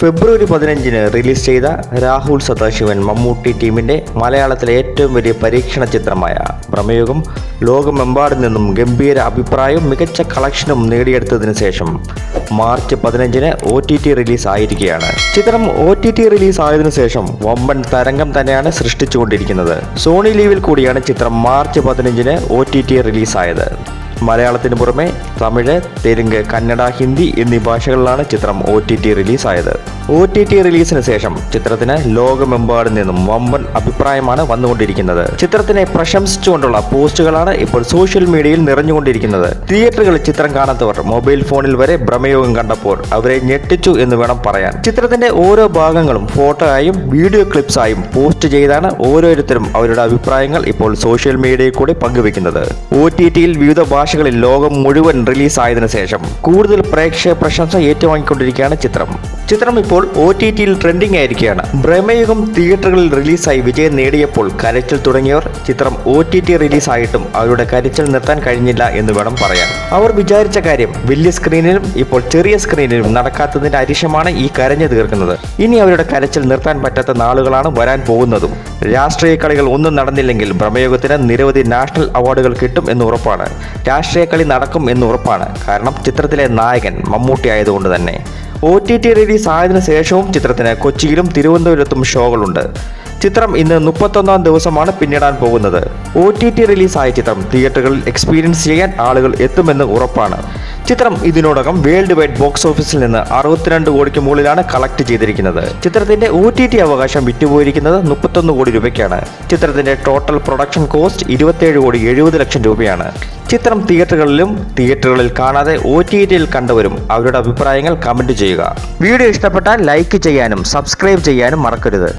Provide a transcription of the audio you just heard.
ഫെബ്രുവരി പതിനഞ്ചിന് റിലീസ് ചെയ്ത രാഹുൽ സദാശിവൻ മമ്മൂട്ടി ടീമിന്റെ മലയാളത്തിലെ ഏറ്റവും വലിയ പരീക്ഷണ ചിത്രമായ ഭ്രമയുഗം ലോകമെമ്പാടും നിന്നും ഗംഭീര അഭിപ്രായവും മികച്ച കളക്ഷനും നേടിയെടുത്തതിന് ശേഷം മാർച്ച് പതിനഞ്ചിന് ഒ ടി ടി റിലീസ് ആയിരിക്കുകയാണ്. ചിത്രം ഒ ടി ടി റിലീസ് ആയതിനു ശേഷം വമ്പൻ തരംഗം തന്നെയാണ് സൃഷ്ടിച്ചുകൊണ്ടിരിക്കുന്നത്. സോണി ലീവിൽ കൂടിയാണ് ചിത്രം മാർച്ച് പതിനഞ്ചിന് ഒ ടി ടി റിലീസായത് മലയാളത്തിന് പുറമെ തമിഴ് തെലുങ്ക് കന്നഡ ഹിന്ദി എന്നീ ഭാഷകളിലാണ് ചിത്രം ഒ ടി ടി റിലീസായത്. ഒ ടി ടി റിലീസിന് ശേഷം ചിത്രത്തിന് ലോകമെമ്പാടും നിന്നും വമ്പൻ അഭിപ്രായമാണ് വന്നുകൊണ്ടിരിക്കുന്നത്. ചിത്രത്തിനെ പ്രശംസിച്ചുകൊണ്ടുള്ള പോസ്റ്റുകളാണ് ഇപ്പോൾ സോഷ്യൽ മീഡിയയിൽ നിറഞ്ഞുകൊണ്ടിരിക്കുന്നത്. തിയേറ്ററുകളിൽ ചിത്രം കാണാത്തവർ മൊബൈൽ ഫോണിൽ വരെ ഭ്രമയോഗം കണ്ടപ്പോൾ അവരെ ഞെട്ടിച്ചു എന്ന് വേണം പറയാൻ. ചിത്രത്തിന്റെ ഓരോ ഭാഗങ്ങളും ഫോട്ടോ ആയും വീഡിയോ ക്ലിപ്സ് ആയും പോസ്റ്റ് ചെയ്താണ് ഓരോരുത്തരും അവരുടെ അഭിപ്രായങ്ങൾ ഇപ്പോൾ സോഷ്യൽ മീഡിയയിൽ കൂടി പങ്കുവെക്കുന്നത് ഒ ടി ടിയിൽ വിവിധ ഭാഷകളിൽ ലോകം മുഴുവൻ റിലീസായതിനു ശേഷം കൂടുതൽ പ്രേക്ഷക പ്രശംസ ഏറ്റുവാങ്ങിക്കൊണ്ടിരിക്കുകയാണ് ചിത്രം. ചിത്രം ഇപ്പോൾ ഒ ടി ടിയിൽ ട്രെൻഡിംഗ് ആയിരിക്കുകയാണ്. ബ്രഹ്മയുഗം തിയേറ്ററുകളിൽ റിലീസായി വിജയം നേടിയപ്പോൾ കരച്ചിൽ തുടങ്ങിയവർ ചിത്രം ഒ ടി ടി റിലീസായിട്ടും അവരുടെ കരച്ചിൽ നിർത്താൻ കഴിഞ്ഞില്ല എന്ന് വേണം പറയാൻ. അവർ വിചാരിച്ച കാര്യം വലിയ സ്ക്രീനിലും ഇപ്പോൾ ചെറിയ സ്ക്രീനിലും നടക്കാത്തതിന്റെ അരിശമാണ് ഈ കരഞ്ഞു തീർക്കുന്നത്. ഇനി അവരുടെ കരച്ചിൽ നിർത്താൻ പറ്റാത്ത നാളുകളാണ് വരാൻ പോകുന്നതും. രാഷ്ട്രീയ കളികൾ ഒന്നും നടന്നില്ലെങ്കിൽ ഭ്രമയുഗത്തിന് നിരവധി നാഷണൽ അവാർഡുകൾ കിട്ടും എന്ന് ഉറപ്പാണ്. രാഷ്ട്രീയ കളി നടക്കും എന്ന് ഉറപ്പാണ്. കാരണം ചിത്രത്തിലെ നായകൻ മമ്മൂട്ടി ആയതുകൊണ്ട് തന്നെ. ഒ ടി ടി റിലീസ് ആയതിനു ശേഷവും ചിത്രത്തിന് കൊച്ചിയിലും തിരുവനന്തപുരത്തും ഷോകളുണ്ട്. ചിത്രം ഇന്ന് മുപ്പത്തൊന്നാം ദിവസമാണ് പിന്നിടാൻ പോകുന്നത്. ഒ ടി ടി റിലീസായ ചിത്രം തിയേറ്ററുകളിൽ എക്സ്പീരിയൻസ് ചെയ്യാൻ ആളുകൾ എത്തുമെന്ന് ഉറപ്പാണ്. ചിത്രം ഇതിനോടകം വേൾഡ് വൈഡ് ബോക്സ് ഓഫീസിൽ നിന്ന് അറുപത്തിരണ്ട് കോടിക്ക് മുകളിലാണ് കളക്ട് ചെയ്തിരിക്കുന്നത്. ചിത്രത്തിന്റെ ഒ ടി ടി അവകാശം വിറ്റുപോയിരിക്കുന്നത് മുപ്പത്തൊന്ന് കോടി രൂപയ്ക്കാണ്. ചിത്രത്തിന്റെ ടോട്ടൽ പ്രൊഡക്ഷൻ കോസ്റ്റ് ഇരുപത്തിയേഴ് കോടി എഴുപത് ലക്ഷം രൂപയാണ്. ചിത്രം തിയേറ്ററുകളിലും തിയേറ്ററുകളിൽ കാണാതെ ഒ ടി ടിയിൽ കണ്ടവരും അവരുടെ അഭിപ്രായങ്ങൾ കമന്റ് ചെയ്യുക. വീഡിയോ ഇഷ്ടപ്പെട്ടാൽ ലൈക്ക് ചെയ്യാനും സബ്സ്ക്രൈബ് ചെയ്യാനും മറക്കരുത്.